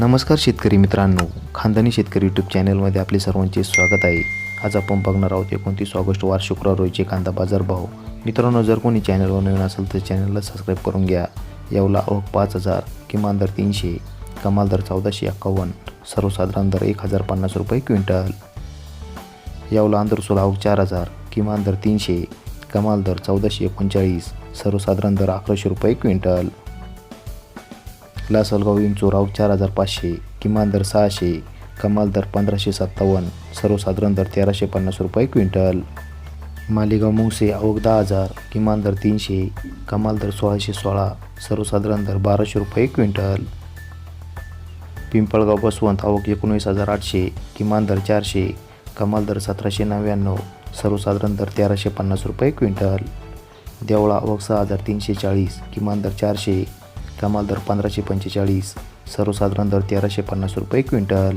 नमस्कार शेतकरी मित्रांनो. खानदानी शेतकरी यूट्यूब चॅनलमध्ये आपले सर्वांचे स्वागत आहे. आज आपण बघणार आहोत एकोणतीस ऑगस्ट वार शुक्रवार रोजचे कांदा बाजार भाव. मित्रांनो जर कोणी चॅनलवर नवीन असेल तर चॅनलला सबस्क्राईब करून घ्या. यावला आवक पाच हजार किमान दर तीनशे कमाल दर चौदाशे एक्कावन्न सर्वसाधारण दर एक हजार पन्नास रुपये क्विंटल. यावला आंध्रसोल आवक चार हजार किमान दर तीनशे कमाल दर चौदाशे एकोणचाळीस सर्वसाधारण दर अकराशे रुपये क्विंटल. लासलगाव इंचोर आवक चार हजार पाचशे किमान दर सहाशे कमाल दर पंधराशे सत्तावन्न सर्वसाधारण दर तेराशे पन्नास रुपये क्विंटल. मालेगाव मुंगसे अवघ दहा हजार किमान दर तीनशे कमाल दर सोळाशे सोळा सर्वसाधारण दर बाराशे रुपये क्विंटल. पिंपळगाव बसवंत अवघ एकोणवीस हजार आठशे किमान दर चारशे कमाल दर सतराशे नव्याण्णव सर्वसाधारण दर तेराशे पन्नास रुपये क्विंटल. देवळा अवघ सहा हजार तीनशे चाळीस किमान दर चारशे कमाल दर पंधराशे पंचेचाळीस सर्वसाधारण दर तेराशे पन्नास रुपये क्विंटल.